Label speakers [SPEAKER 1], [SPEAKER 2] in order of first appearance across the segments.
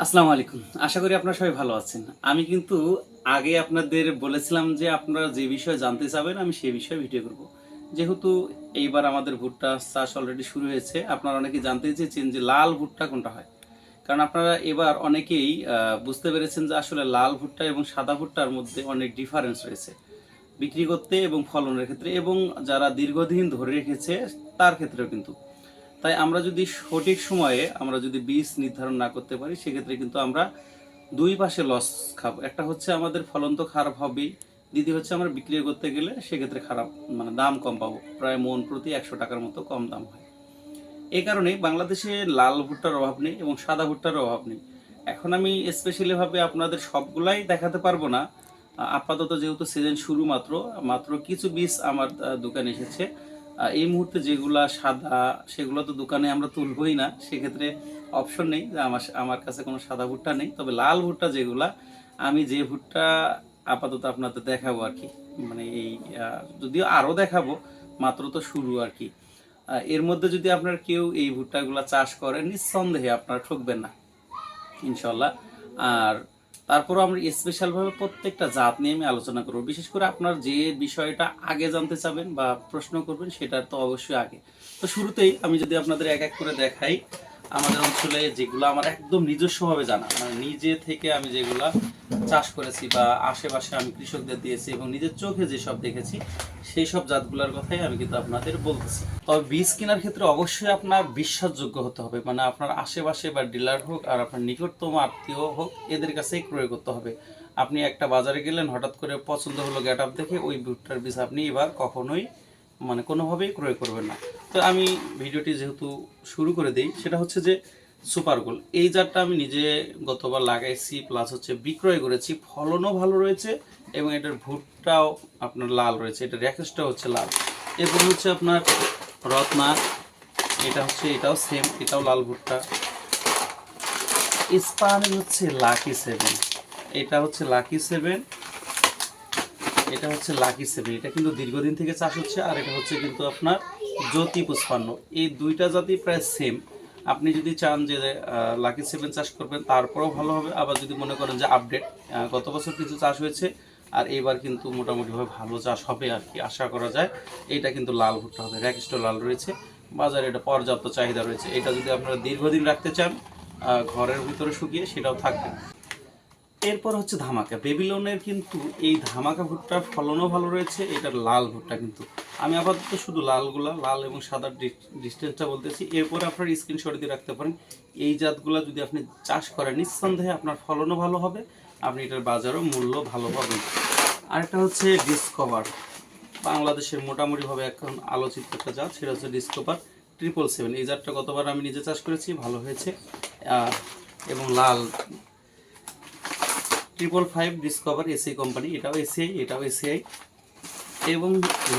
[SPEAKER 1] আসসালামু আলাইকুম। আশা করি আপনারা সবাই ভালো আছেন। আমি কিন্তু আগে আপনাদের বলেছিলাম যে আপনারা যে বিষয়ে জানতে চাবেন, আমি সেই বিষয়ে ভিডিও করব। যেহেতু এইবার আমাদের ভুট্টা চাষ অলরেডি শুরু হয়েছে, আপনারা অনেকে জানতে চেয়েছেন যে লাল ভুট্টা কোনটা হয়? কারণ আপনারা এবার অনেকেই বুঝতে পেরেছেন যে আসলে লাল ভুট্টা এবং সাদা ভুট্টার মধ্যে অনেক ডিফারেন্স রয়েছে বিক্রি করতে এবং ফলনের ক্ষেত্রে এবং যারা দীর্ঘদিন ধরে রেখেছে, তার ক্ষেত্রেও কিন্তু। তাই আমরা যদি সঠিক সময়ে আমরা যদি বীজ নির্ধারণ না করতে পারি, সেক্ষেত্রে কিন্তু আমরা দুই পাশে লস খাব। একটা হচ্ছে আমাদের ফলন তো খারাপ হবেই, দ্বিতীয় হচ্ছে আমরা বিক্রি করতে গেলে সেক্ষেত্রে খারাপ মানে দাম কম পাবো। প্রায় মন প্রতি একশো টাকার মতো কম দাম হয়। এই কারণে বাংলাদেশে লাল ভুট্টার অভাব নেই এবং সাদা ভুট্টার অভাব নেই। এখন আমি স্পেশালিভাবে আপনাদের সবগুলাই দেখাতে পারব না। আপাতত যেহেতু সিজন শুরু মাত্র মাত্র কিছু বীজ আমার দোকানে এসেছে। এই মুহূর্তে যেগুলা সাদা, সেগুলো তো দোকানে আমরা তুলবই না। সেক্ষেত্রে অপশন নেই যে আমার আমার কাছে কোনো সাদা ভুট্টা নেই। তবে লাল ভুট্টা যেগুলা, আমি যে ভুট্টা আপাতত আপনাদের দেখাবো আর কি। মানে এই যদিও আরও দেখাবো, মাত্র তো শুরু আর কি। এর মধ্যে যদি আপনার কেউ এই ভুট্টাগুলা চাষ করেন, নিঃসন্দেহে আপনারা ঠকবেন না, ইনশাল্লাহ। আর তারপরও আমরা স্পেশালভাবে প্রত্যেকটা জাত নিয়ে আমি আলোচনা করব। বিশেষ করে আপনার যে বিষয়টা আগে জানতে চাবেন বা প্রশ্ন করবেন সেটা তো অবশ্যই আগে। তো শুরুতেই আমি যদি আপনাদের এক এক করে দেখাই আমাদের অঞ্চলে যেগুলো আমার একদম নিজস্বভাবে জানা মানে নিজে থেকে আমি যেগুলা চাষ করেছি বা আশেপাশে আমি কৃষকদের দিয়েছি এবং নিজের চোখে যেসব দেখেছি সেই সব জাতগুলোর কথাই আমি কিন্তু আপনাদের বলতেছি। তবে বীজ কেনার ক্ষেত্রে অবশ্যই আপনার বিশ্বাসযোগ্য হতে হবে মানে আপনার আশেপাশে বা ডিলার হোক আর আপনার নিকটতম আত্মীয় হোক, এদের কাছেই ক্রয় করতে হবে। আপনি একটা বাজারে গেলেন, হঠাৎ করে পছন্দ হলো গেট আপ দেখে ওই ভুট্টার বীজ আপনি এবার কখনোই মানে কোনোভাবেই ক্রয় করবেন না। তো আমি ভিডিওটি যেহেতু শুরু করে দিই, সেটা হচ্ছে যে সুপার গোল এই জারটা আমি নিজে গতবার লাগাইছি প্লাস হচ্ছে বিক্রয় করেছি। ফলনও ভালো রয়েছে এবং এটার ভুট্টাও আপনার লাল রয়েছে, এটার র্যাকেসটাও হচ্ছে লাল। এরপর হচ্ছে আপনার রত্না, এটা হচ্ছে, এটাও সেম এটাও লাল ভুট্টা। স্পানের হচ্ছে লাকি সেভেন, এটা হচ্ছে লাকি সেভেন। এটা হচ্ছে লাকি সেভেন, এটা কিন্তু দীর্ঘদিন থেকে চাষ হচ্ছে, আর এটা হচ্ছে কিন্তু আপনার জ্যোতি পুষ্পান্ন। এই দুইটা জাতি প্রায় সেম আপনি যদি চান যে লাকি সেভেন চাষ করবেন, তারপরেও ভালো হবে। আবার যদি মনে করেন যে আপডেট গত বছর কিছু চাষ হয়েছে, আর এইবার কিন্তু মোটামুটিভাবে ভালো চাষ হবে আর কি, আশা করা যায়। এটা কিন্তু লাল ভুট্টা হবে র্যাকিস্ট লাল রয়েছে। বাজারে এটা পর্যাপ্ত চাহিদা রয়েছে। এটা যদি আপনারা দীর্ঘদিন রাখতে চান ঘরের ভিতরে শুকিয়ে সেটাও থাকবে। এরপর হচ্ছে ধামাকা। বেবিলনের কিন্তু এই ধামাকা ভুট্টার ফলনও ভালো রয়েছে, এটার লাল ভুট্টা কিন্তু। আমি আপাতত শুধু লালগুলা, লাল এবং সাদার ডিস্টেন্সটা বলতেছি। এরপর আপনার স্ক্রিনশট দিয়ে রাখতে পারেন। এই জাতগুলা যদি আপনি চাষ করেন, নিঃসন্দেহে আপনার ফলনও ভালো হবে, আপনি এটার বাজারও মূল্য ভালো পাবেন। আরেকটা হচ্ছে ডিসকভার বাংলাদেশের মোটামুটিভাবে এখন আলোচিত একটা জাত, সেটা হচ্ছে ডিসকভার ট্রিপল সেভেন এই জাতটা গতবার আমি নিজে চাষ করেছি, ভালো হয়েছে। এবং লাল triple five discover ACI company এটাও এসিআই এটাও এসিআই এবং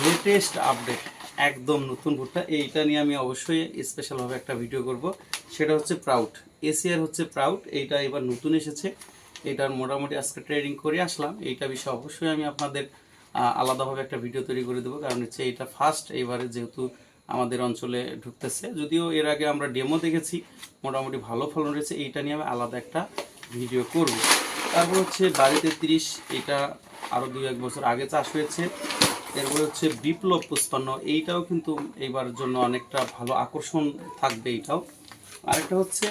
[SPEAKER 1] লেটেস্ট আপডেট একদম নতুন ভুট্টা, এইটা নিয়ে আমি অবশ্যই স্পেশালভাবে একটা ভিডিও করব। সেটা হচ্ছে প্রাউড এসিআর হচ্ছে প্রাউড এইটা এবার নতুন এসেছে। এটার মোটামুটি আজকে ট্রেডিং করে আসলাম। এইটা বিষয়ে অবশ্যই আমি আপনাদের আলাদাভাবে একটা ভিডিও তৈরি করে দেবো। কারণ হচ্ছে এটা ফার্স্ট এবারে যেহেতু আমাদের অঞ্চলে ঢুকতেছে। যদিও এর আগে আমরা ডেমো দেখেছি, মোটামুটি ভালো ফলন রয়েছে। এইটা নিয়ে আমি আলাদা একটা ভিডিও করব। তারপর হচ্ছে বাড়িতে তিরিশ, এটা আরও দুই এক বছর আগে চাষ হয়েছে। এরপরে হচ্ছে বিপ্লব পুষ্পান্ন, এইটাও কিন্তু এইবার জন্য অনেকটা ভালো আকর্ষণ থাকবে এইটাও আরেকটা হচ্ছে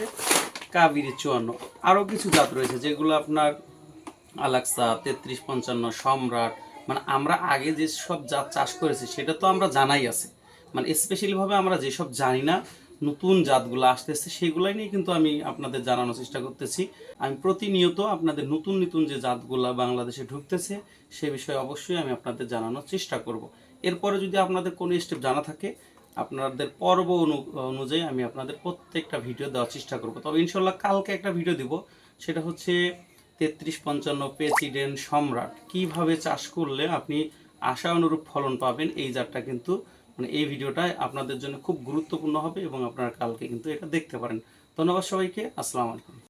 [SPEAKER 1] কাবেরি চুয়ান্ন আরও কিছু জাত রয়েছে যেগুলো আপনার আলাক্সা, তেত্রিশ, পঞ্চান্ন, সম্রাট মানে আমরা আগে যে সব জাত চাষ করেছি সেটা তো আমরা জানাই আছে। মানে স্পেশালিভাবে আমরা যেসব জানি না নতুন জাতগুলো আসতে আসতেছে, সেগুলাই নিয়ে কিন্তু আমি আপনাদের জানানোর চেষ্টা করতেছি। আমি প্রতিনিয়ত আপনাদের নতুন নতুন যে জাতগুলা বাংলাদেশে ঢুকতেছে, সে বিষয়ে অবশ্যই আমি আপনাদের জানানোর চেষ্টা করব। এরপরে যদি আপনাদের কোনো স্টেপ জানা থাকে, আপনাদের পর্ব অনু- অনুযায়ী আমি আপনাদের প্রত্যেকটা ভিডিও দেওয়ার চেষ্টা করব। তবে ইনশাল্লাহ কালকে একটা ভিডিও দিব, সেটা হচ্ছে তেত্রিশ পঞ্চান্ন প্রেসিডেন্ট সম্রাট। কীভাবে চাষ করলে আপনি আশা অনুরূপ ফলন পাবেন, এই জাতটা কিন্তু মানে এই ভিডিওটা আপনাদের জন্য খুব গুরুত্বপূর্ণ হবে এবং আপনারা কালকে কিন্তু এটা দেখতে পারেন। ধন্যবাদ সবাইকে। আসসালামু আলাইকুম।